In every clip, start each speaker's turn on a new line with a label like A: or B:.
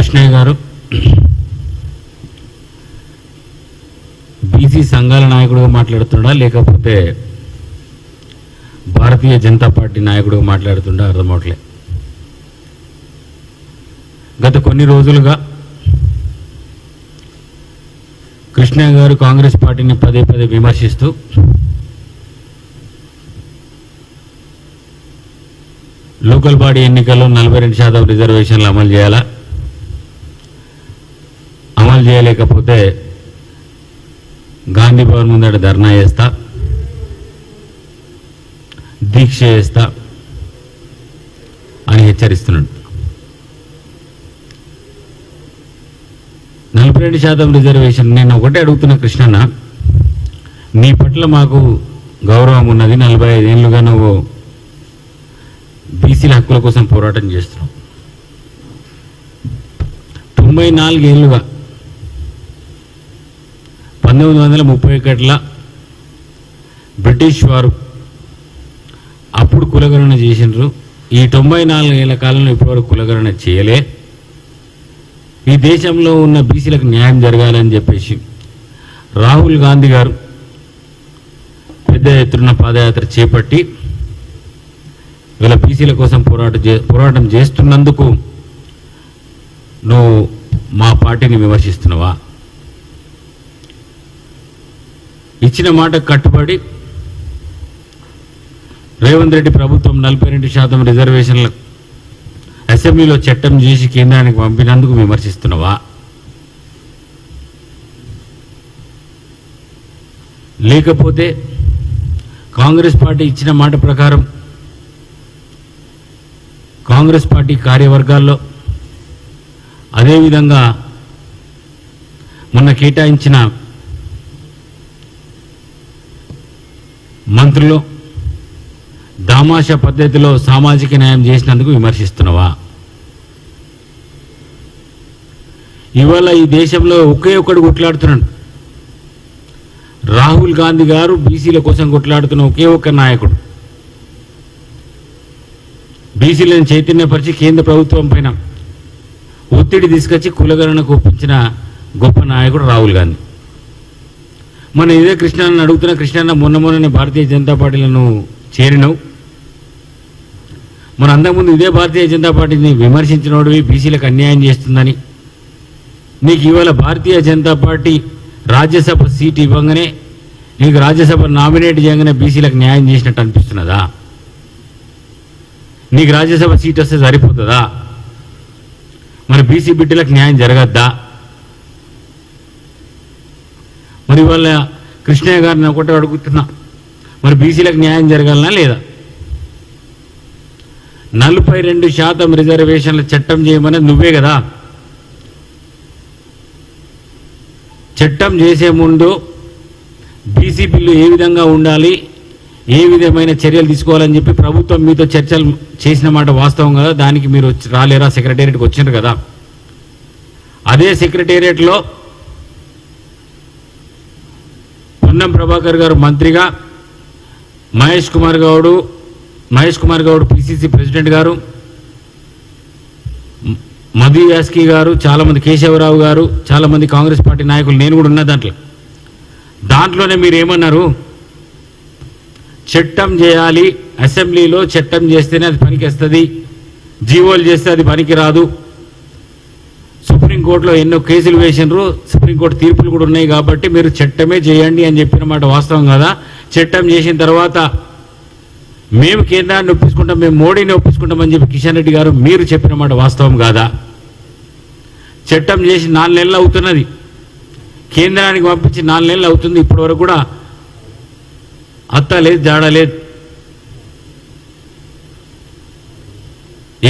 A: కృష్ణయ్య గారు బీసీ సంఘాల నాయకుడుగా మాట్లాడుతున్నాడా? లేకపోతే భారతీయ జనతా పార్టీ నాయకుడుగా మాట్లాడుతుండ అర్థమవట్లే గత కొన్ని రోజులుగా కృష్ణయ్య గారు కాంగ్రెస్ పార్టీని పదే పదే విమర్శిస్తూ లోకల్ బాడీ ఎన్నికల్లో నలభై రెండు శాతం రిజర్వేషన్లు అమలు చేయాలా? చేయలేకపోతే గాంధీ భవన్ ముందట ధర్నా చేస్తా దీక్ష చేస్తా అని హెచ్చరిస్తున్నాడు. నలభై రెండు శాతం రిజర్వేషన్. నేను ఒకటే అడుగుతున్న కృష్ణన్న నీ పట్ల మాకు గౌరవం ఉన్నది. నలభై ఐదేళ్ళుగా నువ్వు బీసీల హక్కుల కోసం పోరాటం చేస్తున్నావు. తొంభై నాలుగేళ్ళుగా పంతొమ్మిది వందల ముప్పై ఒకటిలో బ్రిటిష్ వారు అప్పుడు కులగణన చేసినారు. ఈ తొంభై నాలుగేళ్ళ కాలంలో ఇప్పటివరకు కులగణన చేయలే. ఈ దేశంలో ఉన్న బీసీలకు న్యాయం జరగాలని చెప్పేసి రాహుల్ గాంధీ గారు పెద్ద ఎత్తున పాదయాత్ర చేపట్టి ఇలా బీసీల కోసం పోరాటం చే పోరాటం చేస్తున్నందుకు నువ్వు మా పార్టీని విమర్శిస్తున్నావా? ఇచ్చిన మాట కట్టుబడి రేవంత్ రెడ్డి ప్రభుత్వం నలభై రెండు శాతం రిజర్వేషన్ల అసెంబ్లీలో చట్టం చేసి కేంద్రానికి పంపినందుకు విమర్శిస్తున్నావా? లేకపోతే కాంగ్రెస్ పార్టీ ఇచ్చిన మాట ప్రకారం కాంగ్రెస్ పార్టీ కార్యవర్గాల్లో అదేవిధంగా మొన్న కేటాయించిన మంత్రులు దామాష పద్ధతిలో సామాజిక న్యాయం చేసినందుకు విమర్శిస్తున్నావా? ఇవాళ ఈ దేశంలో ఒకే ఒక్కడు కొట్లాడుతున్నాడు. రాహుల్ గాంధీ గారు బీసీల కోసం కొట్లాడుతున్న ఒకే ఒక్క నాయకుడు. బీసీలను చైతన్యపరిచి కేంద్ర ప్రభుత్వం పైన ఒత్తిడి తీసుకొచ్చి కులగణనకు ఒప్పించిన గొప్ప నాయకుడు రాహుల్ గాంధీ. మన ఇదే కృష్ణాన్ని అడుగుతున్న కృష్ణాన్న మొన్న మొన్ననే భారతీయ జనతా పార్టీలను చేరినవు. మన అంతకుముందు ఇదే భారతీయ జనతా పార్టీని విమర్శించినోడివి బీసీలకు అన్యాయం చేస్తుందని. నీకు ఇవాళ భారతీయ జనతా పార్టీ రాజ్యసభ సీట్ ఇవ్వగానే నీకు రాజ్యసభ నామినేట్ చేయగానే బీసీలకు న్యాయం చేసినట్టు అనిపిస్తున్నదా? నీకు రాజ్యసభ సీట్ వస్తే సరిపోతుందా? మరి బీసీ బిడ్డలకు న్యాయం జరగద్దా? మరి వాళ్ళ కృష్ణయ్య గారిని ఒకటే అడుగుతున్నా. మరి బీసీలకు న్యాయం జరగాలనా లేదా? నలభై రెండు శాతం రిజర్వేషన్ల చట్టం చేయమని నువ్వే కదా. చట్టం చేసే ముందు బీసీ బిల్లు ఏ విధంగా ఉండాలి ఏ విధమైన చర్యలు తీసుకోవాలని చెప్పి ప్రభుత్వం మీతో చర్చలు చేసిన మాట వాస్తవం కదా. దానికి మీరు వచ్చి రాలేరా? సెక్రటేరియట్కి వచ్చినారు కదా. అదే సెక్రటేరియట్లో పొన్నం ప్రభాకర్ గారు మంత్రిగా మహేష్ కుమార్ గౌడు మహేష్ కుమార్ గౌడ్ పిసిసి ప్రెసిడెంట్ గారు మధు యాస్కి గారు చాలామంది కేశవరావు గారు చాలామంది కాంగ్రెస్ పార్టీ నాయకులు నేను కూడా ఉన్న దాంట్లో. దాంట్లోనే మీరు ఏమన్నారు? చట్టం చేయాలి అసెంబ్లీలో చట్టం చేస్తేనే అది పనికిస్తుంది జీవోలు చేస్తే అది పనికి రాదు సుప్రీంకోర్టులో ఎన్నో కేసులు వేసినారు. సుప్రీంకోర్టు తీర్పులు కూడా ఉన్నాయి కాబట్టి మీరు చట్టమే చేయండి అని చెప్పిన మాట వాస్తవం కదా. చట్టం చేసిన తర్వాత మేము కేంద్రాన్ని ఒప్పించుకుంటాం మేము మోడీని ఒప్పించుకుంటామని చెప్పి కిషన్ రెడ్డి గారు మీరు చెప్పిన మాట వాస్తవం కాదా? చట్టం చేసి నాలుగు నెలలు అవుతున్నది. కేంద్రానికి పంపించి నాలుగు నెలలు అవుతుంది. ఇప్పటి వరకు కూడా అత్త లేదు జాడ లేదు.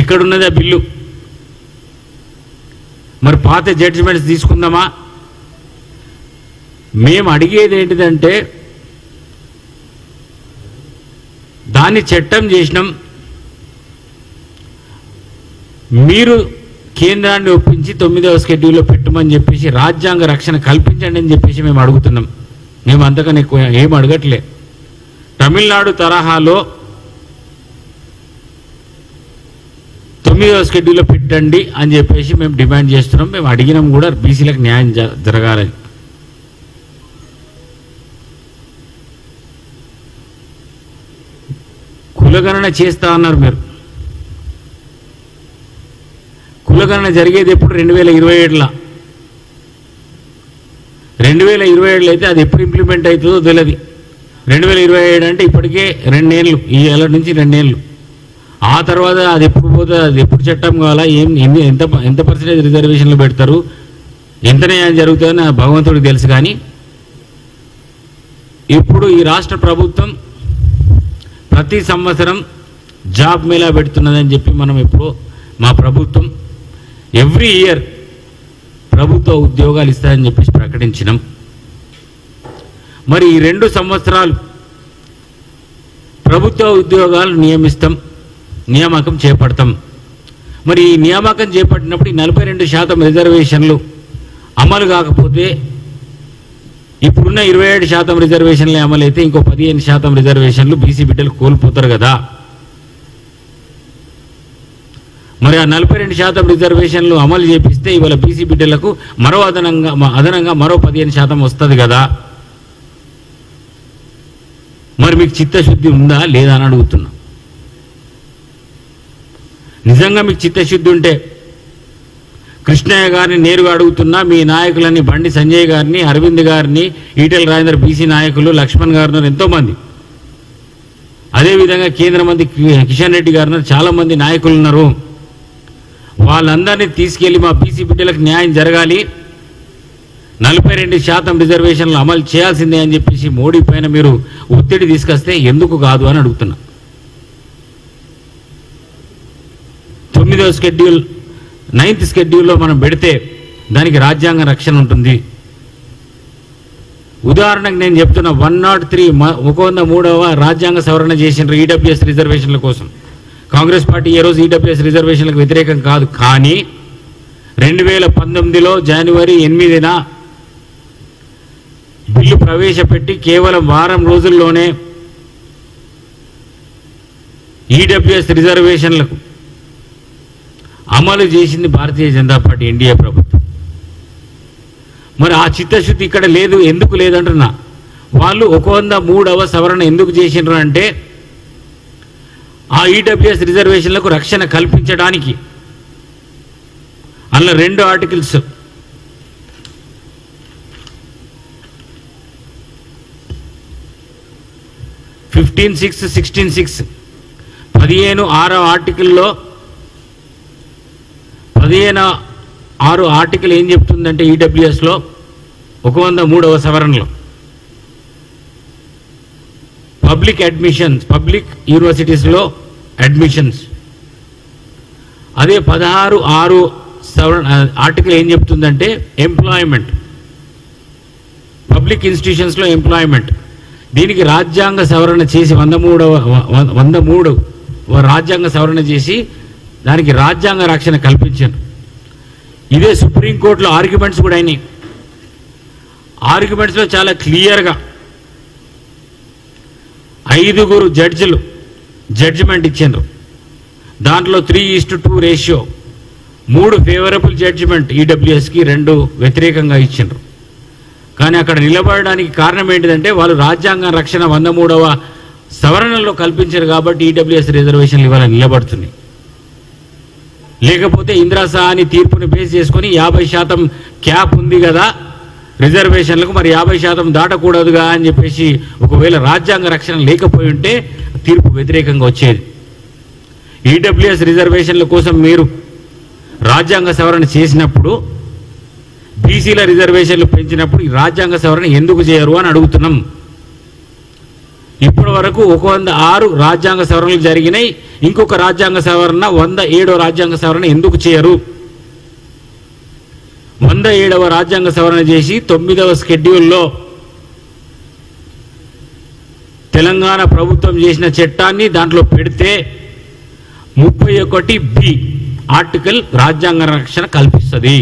A: ఎక్కడున్నది ఆ బిల్లు? మరి పాత జడ్జిమెంట్స్ తీసుకుందామా? మేము అడిగేది ఏంటిదంటే దాన్ని చట్టం చేసినాం. మీరు కేంద్రాన్ని ఒప్పించి తొమ్మిదవ షెడ్యూల్లో పెట్టమని చెప్పేసి రాజ్యాంగ రక్షణ కల్పించండి అని చెప్పేసి మేము అడుగుతున్నాం. మేము అంతకన్నా ఏం అడగట్లే. తమిళనాడు తరహాలో తొమ్మిదవ షెడ్యూల్లో పెట్టండి అని చెప్పేసి మేము డిమాండ్ చేస్తున్నాం. మేము అడిగినాం కూడా బీసీలకు న్యాయం జ- జరగాలని. కులగణన చేస్తా అన్నారు మీరు. కులగణన జరిగేది ఎప్పుడు? రెండు వేల ఇరవై ఏడులో. రెండు వేల ఇరవై ఏడులో అయితే అది ఎప్పుడు ఇంప్లిమెంట్ అవుతుందో తెలియదు రెండు వేల ఇరవై ఏడు అంటే ఇప్పటికే రెండేళ్ళు ఈ ఏళ్ళ నుంచి రెండేళ్ళు ఆ తర్వాత అది ఎప్పుడు పోతుంది అది ఎప్పుడు చట్టం కావాలా? ఏం ఎన్ని ఎంత ఎంత పర్సెంటేజ్ రిజర్వేషన్లు పెడతారు? ఎంత న్యాయం జరుగుతుందని ఆ భగవంతుడికి తెలుసు కానీ ఇప్పుడు ఈ రాష్ట్ర ప్రభుత్వం ప్రతి సంవత్సరం జాబ్ మేళా పెడుతున్నదని చెప్పి మనం ఎప్పుడో మా ప్రభుత్వం ఎవ్రీ ఇయర్ ప్రభుత్వ ఉద్యోగాలు ఇస్తాయని చెప్పేసి ప్రకటించినాం. మరి ఈ రెండు సంవత్సరాలు ప్రభుత్వ ఉద్యోగాలు నియమిస్తాం. నియామకం చేపడతాం. మరి ఈ నియామకం చేపట్టినప్పుడు ఈ నలభై రెండు శాతం రిజర్వేషన్లు అమలు కాకపోతే ఇప్పుడున్న ఇరవై ఏడు శాతం రిజర్వేషన్లు అమలైతే ఇంకో పదిహేను శాతం రిజర్వేషన్లు బీసీ బిడ్డలు కోల్పోతారు కదా. మరి ఆ నలభై రెండు శాతం రిజర్వేషన్లు అమలు చేపిస్తే ఇవాళ బీసీ బిడ్డలకు మరో అదనంగా అదనంగా మరో పదిహేను శాతం వస్తుంది కదా. మరి మీకు చిత్తశుద్ధి ఉందా లేదా అని అడుగుతున్నా. నిజంగా మీకు చిత్తశుద్ధి ఉంటే కృష్ణయ్య గారిని నేరుగా అడుగుతున్నా మీ నాయకులని బండి సంజయ్ గారిని అరవింద్ గారిని ఈటెల రాజేందర్ బీసీ నాయకులు లక్ష్మణ్ గారు ఎంతోమంది. అదేవిధంగా కేంద్ర మంత్రి కిషన్ రెడ్డి గారు చాలామంది నాయకులు ఉన్నారు. వాళ్ళందరినీ తీసుకెళ్ళి మా బీసీ బిడ్డలకు న్యాయం జరగాలి. నలభై రెండు శాతం రిజర్వేషన్లు అమలు చేయాల్సిందే అని చెప్పేసి మోడీ పైన మీరు ఒత్తిడి తీసుకొస్తే ఎందుకు కాదు అని అడుగుతున్నా తొమ్మిదవ షెడ్యూల్ నైన్త్ షెడ్యూల్లో మనం పెడితే దానికి రాజ్యాంగ రక్షణ ఉంటుంది. ఉదాహరణకు నేను చెప్తున్నా వన్ నాట్ త్రీ ఒక వంద మూడవ రాజ్యాంగ సవరణ చేసిన ఈడబ్ల్యూఎస్ రిజర్వేషన్ల కోసం. కాంగ్రెస్ పార్టీ ఏ రోజు ఈడబ్ల్యూఎస్ రిజర్వేషన్లకు వ్యతిరేకం కాదు కానీ రెండు వేల పంతొమ్మిదిలో జనవరి ఎనిమిదిన బిల్లు ప్రవేశపెట్టి కేవలం వారం రోజుల్లోనే ఈడబ్ల్యూఎస్ రిజర్వేషన్లకు అమలు చేసింది భారతీయ జనతా పార్టీ ఎన్డీఏ ప్రభుత్వం. మరి ఆ చిత్తశుద్ధి ఇక్కడ లేదు ఎందుకు లేదంటున్నా? వాళ్ళు ఒక వంద మూడవ సవరణ ఎందుకు చేసినారు అంటే ఆ ఈడబ్ల్యూఎస్ రిజర్వేషన్లకు రక్షణ కల్పించడానికి. అందులో రెండు articles. Fifteen six sixteen six. పదిహేను ఆరో ఆర్టికల్లో పదిహేను ఆరు ఆర్టికల్ ఏం చెప్తుందంటే ఈడబ్ల్యూఎస్లో ఒక వంద మూడవ సవరణలో. పబ్లిక్ అడ్మిషన్స్ పబ్లిక్ యూనివర్సిటీస్లో అడ్మిషన్స్ అదే పదహారు ఆరు సవరణ ఆర్టికల్ ఏం చెప్తుందంటే ఎంప్లాయ్మెంట్ పబ్లిక్ ఇన్స్టిట్యూషన్స్లో ఎంప్లాయ్మెంట్ దీనికి రాజ్యాంగ సవరణ చేసి వంద మూడవ వంద మూడు రాజ్యాంగ సవరణ చేసి దానికి రాజ్యాంగ రక్షణ కల్పించారు ఇదే సుప్రీంకోర్టులో ఆర్గ్యుమెంట్స్ కూడా అయినాయి. ఆర్గ్యుమెంట్స్లో చాలా క్లియర్గా ఐదుగురు జడ్జిలు జడ్జిమెంట్ ఇచ్చిండ్రు. దాంట్లో three is to two ratio మూడు ఫేవరబుల్ జడ్జిమెంట్ ఈడబ్ల్యూఎస్కి రెండు వ్యతిరేకంగా ఇచ్చిండ్రు. కానీ అక్కడ నిలబడడానికి కారణం ఏంటిదంటే వాళ్ళు రాజ్యాంగ రక్షణ వంద మూడవ సవరణలో కల్పించారు కాబట్టి ఈడబ్ల్యూఎస్ రిజర్వేషన్లు ఇవాళ నిలబడుతున్నాయి. లేకపోతే ఇంద్రాసా అని తీర్పును బేస్ చేసుకొని యాభై శాతం క్యాప్ ఉంది కదా రిజర్వేషన్లకు మరి యాభై శాతం దాటకూడదుగా అని చెప్పేసి ఒకవేళ రాజ్యాంగ రక్షణ లేకపోయి ఉంటే తీర్పు వ్యతిరేకంగా వచ్చేది. ఈడబ్ల్యూఎస్ రిజర్వేషన్ల కోసం మీరు రాజ్యాంగ సవరణ చేసినప్పుడు బీసీల రిజర్వేషన్లు పెంచినప్పుడు ఈ రాజ్యాంగ సవరణ ఎందుకు చేయరు అని అడుగుతున్నాం. ఇప్పటి వరకు ఒక వంద ఆరు రాజ్యాంగ సవరణలు జరిగినాయి. ఇంకొక రాజ్యాంగ సవరణ వంద ఏడవ రాజ్యాంగ సవరణ ఎందుకు చేయరు? వంద ఏడవ రాజ్యాంగ సవరణ చేసి తొమ్మిదవ స్కెడ్యూల్లో తెలంగాణ ప్రభుత్వం చేసిన చట్టాన్ని దాంట్లో పెడితే ముప్పై ఒకటి బి ఆర్టికల్ రాజ్యాంగ రక్షణ కల్పిస్తుంది.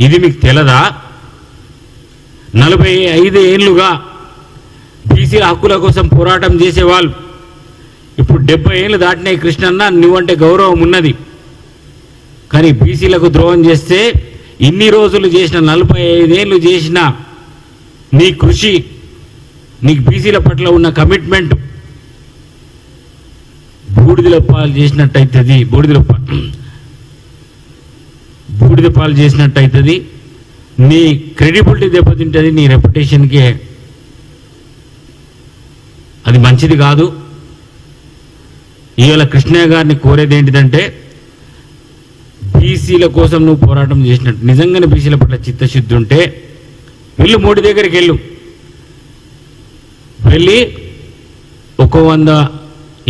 A: ఇది మీకు తెలదా? నలభై ఐదు ఏళ్ళుగా బీసీల హక్కుల కోసం పోరాటం చేసేవాళ్ళు ఇప్పుడు డెబ్బై ఏళ్ళు దాటినాయి కృష్ణన్న నువ్వంటే గౌరవం ఉన్నది. కానీ బీసీలకు ద్రోహం చేస్తే ఇన్ని రోజులు చేసిన నలభై ఐదేళ్ళు చేసిన నీ కృషి నీకు బీసీల పట్ల ఉన్న కమిట్మెంట్ బూడిదల పాలు చేసినట్టయితుంది బూడిదల బూడిద పాలు చేసినట్టయితుంది. నీ క్రెడిబిలిటీ దెబ్బతింటుంది నీ రెప్యుటేషన్కే అది మంచిది కాదు. ఇవాళ కృష్ణయ్య గారిని కోరేది ఏంటిదంటే బీసీల కోసం నువ్వు పోరాటం చేసినట్టు. నిజంగానే బీసీల పట్ల చిత్తశుద్ధి ఉంటే వెళ్ళు మోడీ దగ్గరికి వెళ్ళు. వెళ్ళి ఒక వంద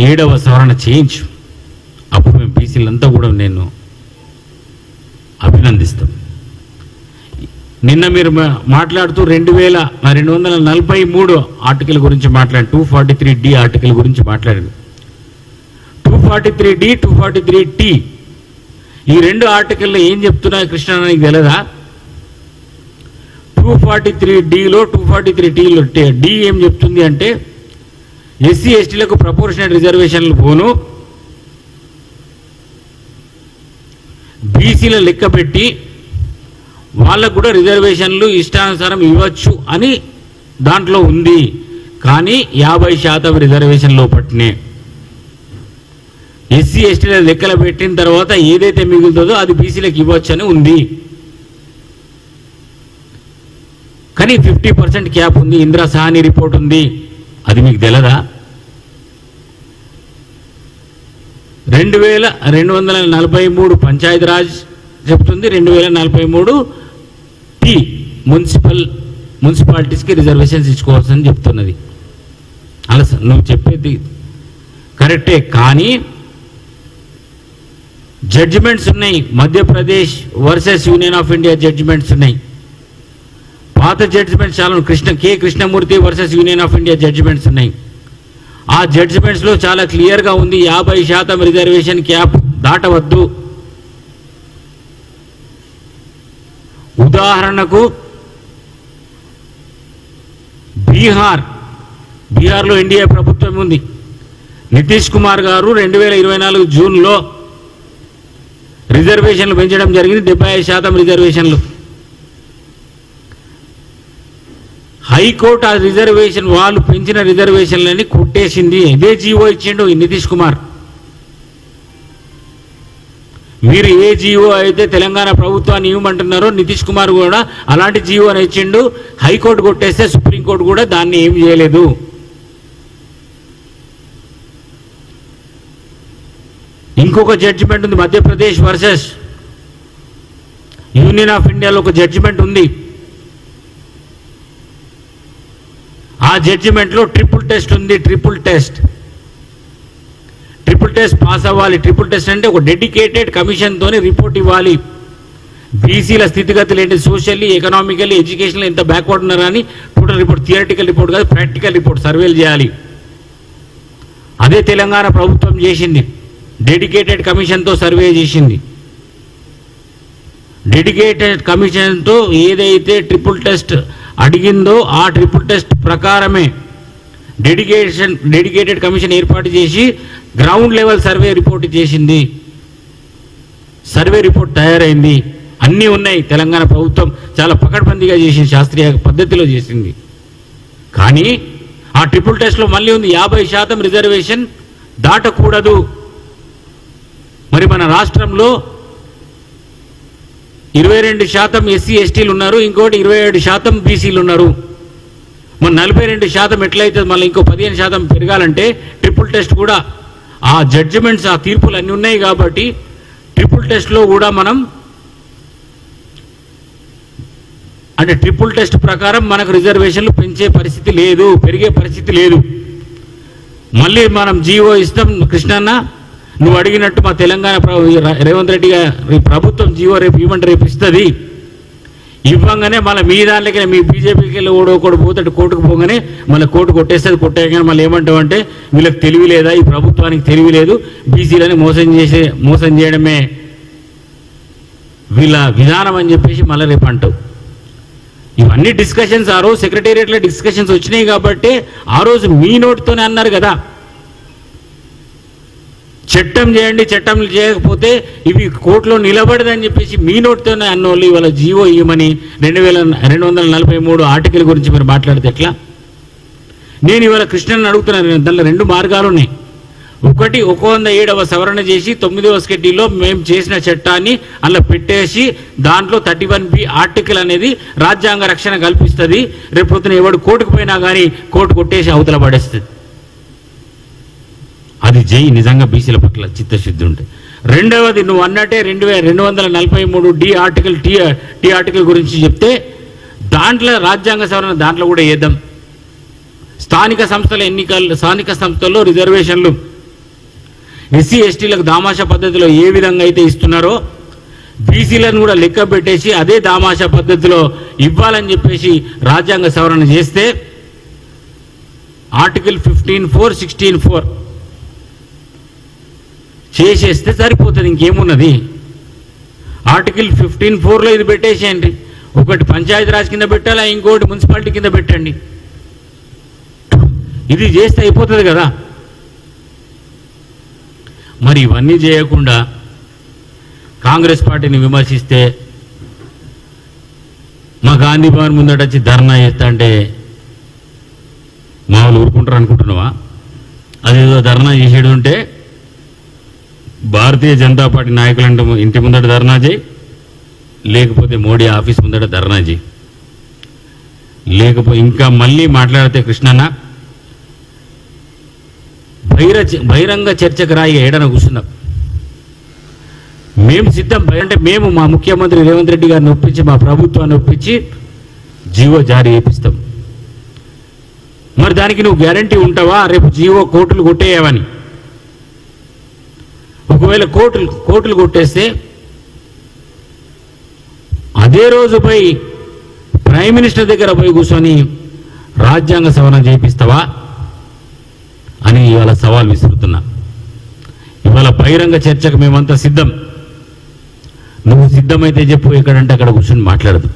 A: ఏడవ సవరణ చేయించు. అప్పుడు మేము బీసీలంతా కూడా నేను అభినందిస్తాం. నిన్న మీరు మా- మాట్లాడుతూ రెండు వేల రెండు వందల నలభై మూడు ఆర్టికల్ గురించి మాట్లాడి two forty three D article గురించి మాట్లాడారు two forty three D two forty three T. ఈ రెండు ఆర్టికల్లో ఏం చెప్తున్నాయి కృష్ణ నీకు తెలియదా టూ ఫార్టీ త్రీ డిలో టూ ఫార్టీ త్రీ టీలో డి ఏం చెప్తుంది అంటే ఎస్సీ ఎస్టీలకు ప్రపోర్షనల్ రిజర్వేషన్లు పోను బీసీల లెక్క పెట్టి వాళ్ళకు కూడా రిజర్వేషన్లు ఇష్టానుసారం ఇవ్వచ్చు అని దాంట్లో ఉంది. కానీ యాభై శాతం రిజర్వేషన్ లోపట్నే ఎస్సీ ఎస్టీల లెక్కలు పెట్టిన తర్వాత ఏదైతే మిగులుతుందో అది బీసీలకు ఇవ్వచ్చు అని ఉంది. కానీ ఫిఫ్టీ పర్సెంట్ క్యాప్ ఉంది. ఇందిరా సాహని రిపోర్ట్ ఉంది. అది మీకు తెలదా? రెండు వేల రెండు వందల నలభై మూడు పంచాయతీరాజ్ చెప్తుంది. రెండు వేల నలభై మూడు టీ మున్సిపల్ మున్సిపాలిటీస్కి రిజర్వేషన్స్ ఇచ్చుకోవాల్సింది చెప్తున్నది. అలా నువ్వు చెప్పేది కరెక్టే కానీ జడ్జిమెంట్స్ ఉన్నాయి. Madhya Pradesh versus Union of India judgments ఉన్నాయి. పాత జడ్జిమెంట్స్ చాలా Krishna K Krishnamurthy versus Union of India judgments ఉన్నాయి. ఆ జడ్జిమెంట్స్లో చాలా క్లియర్గా ఉంది యాభై శాతం రిజర్వేషన్ క్యాప్ దాటవద్దు. ఉదాహరణకు బీహార్. బీహార్లో ఎన్డీఏ ప్రభుత్వం ఉంది. నితీష్ కుమార్ గారు రెండు వేల ఇరవై నాలుగు జూన్లో రిజర్వేషన్లు పెంచడం జరిగింది డెబ్బై ఐదు శాతం రిజర్వేషన్లు. హైకోర్టు ఆ రిజర్వేషన్ వాళ్ళు పెంచిన రిజర్వేషన్లని కొట్టేసింది. ఇదే జీవో ఇచ్చిండు నితీష్ కుమార్. మీరు ఏ జీవో అయితే తెలంగాణ ప్రభుత్వాన్ని ఇవ్వమంటున్నారో నితీష్ కుమార్ కూడా అలాంటి జీవోని ఇచ్చిండు. హైకోర్టు కొట్టేస్తే సుప్రీంకోర్టు కూడా దాన్ని ఏం చేయలేదు. ఇంకొక జడ్జిమెంట్ ఉంది మధ్యప్రదేశ్ వర్సెస్ యూనియన్ ఆఫ్ ఇండియాలో ఒక జడ్జిమెంట్ ఉంది. ఆ జడ్జిమెంట్లో ట్రిపుల్ టెస్ట్ ఉంది triple test triple test pass అవ్వాలి. ట్రిపుల్ టెస్ట్ అంటే ఒక డెడికేటెడ్ కమిషన్తోనే రిపోర్ట్ ఇవ్వాలి. బీసీల స్థితిగతులు ఏంటి సోషల్లీ ఎకనామికల్లీ ఎడ్యుకేషన్లో ఎంత బ్యాక్వర్డ్ ఉన్నారని టోటల్ రిపోర్ట్ థియరటికల్ రిపోర్ట్ కాదు ప్రాక్టికల్ రిపోర్ట్ సర్వేలు చేయాలి. అదే తెలంగాణ ప్రభుత్వం చేసింది. డెడికేటెడ్ కమిషన్తో సర్వే చేసింది. డెడికేటెడ్ కమిషన్తో ఏదైతే ట్రిపుల్ టెస్ట్ అడిగిందో ఆ ట్రిపుల్ టెస్ట్ ప్రకారమే డెడికేషన్ డెడికేటెడ్ కమిషన్ ఏర్పాటు చేసి గ్రౌండ్ లెవెల్ సర్వే రిపోర్ట్ చేసింది. సర్వే రిపోర్ట్ తయారైంది. అన్నీ ఉన్నాయి. తెలంగాణ ప్రభుత్వం చాలా పకడ్బందీగా చేసింది శాస్త్రీయ పద్ధతిలో చేసింది. కానీ ఆ ట్రిపుల్ టెస్ట్లో మళ్ళీ ఉంది. యాభై శాతం రిజర్వేషన్ దాటకూడదు. మరి మన రాష్ట్రంలో ఇరవై రెండు శాతం ఎస్సీ ఎస్టీలు ఉన్నారు. ఇంకోటి ఇరవై ఏడు శాతం బీసీలు ఉన్నారు. మరి నలభై రెండు శాతం ఎట్లయితే మళ్ళీ ఇంకో పదిహేను శాతం పెరగాలంటే ట్రిపుల్ టెస్ట్ కూడా ఆ జడ్జిమెంట్స్ ఆ తీర్పులు అన్నీ ఉన్నాయి కాబట్టి ట్రిపుల్ టెస్ట్లో కూడా మనం అంటే ట్రిపుల్ టెస్ట్ ప్రకారం మనకు రిజర్వేషన్లు పెంచే పరిస్థితి లేదు పెరిగే పరిస్థితి లేదు. మళ్ళీ మనం జీవో ఇస్తాం కృష్ణన్న నువ్వు అడిగినట్టు మా తెలంగాణ రేవంత్ రెడ్డి గారి ప్రభుత్వం జీవో రేపు ఇవ్వండి రేపు ఇస్తుంది. ఇవ్వంగానే మళ్ళీ మీ దాంట్లోకి మీ బీజేపీకి వెళ్ళి ఓడో ఒకడు పోతాడు కోర్టుకు పోగానే మళ్ళీ కోర్టు కొట్టేస్తుంది కొట్టేయగానే మళ్ళీ ఏమంటావంటే వీళ్ళకి తెలివి లేదా ఈ ప్రభుత్వానికి తెలివి లేదు బీసీలని మోసం చేసే మోసం చేయడమే వీళ్ళ విధానం అని చెప్పేసి మళ్ళీ రేపు అంటావు. ఇవన్నీ డిస్కషన్స్ ఆ రోజు సెక్రటేరియట్లో డిస్కషన్స్ వచ్చినాయి కాబట్టి ఆ రోజు మీ నోటితోనే అన్నారు కదా. చట్టం చేయండి చట్టం చేయకపోతే ఇవి కోర్టులో నిలబడదని చెప్పేసి మీ నోటితోనే అన్నోళ్ళు ఇవాళ జీవో ఇవ్వమని రెండు వేల రెండు వందల నలభై మూడు ఆర్టికల్ గురించి మీరు మాట్లాడితే ఎట్లా? నేను ఇవాళ కృష్ణని అడుగుతున్నాను దాంట్లో రెండు మార్గాలు ఉన్నాయి. ఒకటి ఒక వంద ఏడవ సవరణ చేసి తొమ్మిదవ స్కెడ్యూల్లో మేము చేసిన చట్టాన్ని అలా పెట్టేసి దాంట్లో థర్టీ వన్ బి ఆర్టికల్ అనేది రాజ్యాంగ రక్షణ కల్పిస్తుంది. రేపు పొద్దున ఎవడు కోర్టుకు పోయినా కానీ కోర్టు కొట్టేసి అవతల పడేస్తుంది. అది జై నిజంగా బీసీల పట్ల చిత్తశుద్ధి ఉంటే. రెండవది నువ్వు అన్నట్టే రెండు వే రెండు వందల నలభై మూడు D article T T article గురించి చెప్తే దాంట్లో రాజ్యాంగ సవరణ దాంట్లో కూడా వేద్దాం స్థానిక సంస్థల ఎన్నికలు స్థానిక సంస్థల్లో రిజర్వేషన్లు. ఎస్సీ ఎస్టీలకు దామాషా పద్ధతిలో ఏ విధంగా అయితే ఇస్తున్నారో బీసీలను కూడా లెక్క పెట్టేసి అదే దామాషా పద్ధతిలో ఇవ్వాలని చెప్పేసి రాజ్యాంగ సవరణ చేస్తే article fifteen four sixteen four చేసేస్తే సరిపోతుంది ఇంకేమున్నది? ఆర్టికల్ ఫిఫ్టీన్ ఫోర్లో ఇది పెట్టేసేయండి. ఒకటి పంచాయతీ రాజ్ కింద పెట్టాలా ఇంకోటి మున్సిపాలిటీ కింద పెట్టండి. ఇది చేస్తే అయిపోతుంది కదా. మరి ఇవన్నీ చేయకుండా కాంగ్రెస్ పార్టీని విమర్శిస్తే మా గాంధీ భవన్ ముందట వచ్చి ధర్నా చేస్తా అంటే మామూలు ఊరుకుంటారు అనుకుంటున్నావా? అదేదో ధర్నా చేసేడు ఉంటే భారతీయ జనతా పార్టీ నాయకులంటే ఇంటి ముందట ధర్నా చేయి. లేకపోతే మోడీ ఆఫీస్ ముందట ధర్నా చేయి. లేకపోతే ఇంకా మళ్ళీ మాట్లాడితే కృష్ణన్న బహిర బహిరంగ చర్చకు రాయి ఏడన కూర్చున్నాం. మేము సిద్ధం అంటే మేము మా ముఖ్యమంత్రి రేవంత్ రెడ్డి గారిని ఒప్పించి మా ప్రభుత్వాన్ని ఒప్పించి జీవో జారీ చేపిస్తాం. మరి దానికి నువ్వు గ్యారంటీ ఉంటావా? రేపు జీవో కోర్టులు కొట్టేయవని. ఒకవేళ కోట్లు కోట్లు కొట్టేస్తే అదే రోజు పోయి ప్రైమ్ మినిస్టర్ దగ్గర పోయి కూర్చొని రాజ్యాంగ సవరణ చేపిస్తావా అని ఇవాళ సవాల్ విసురుతున్నా. ఇవాళ బహిరంగ చర్చకు మేమంతా సిద్ధం. నువ్వు సిద్ధమైతే చెప్పు ఎక్కడంటే అక్కడ కూర్చొని మాట్లాడదు.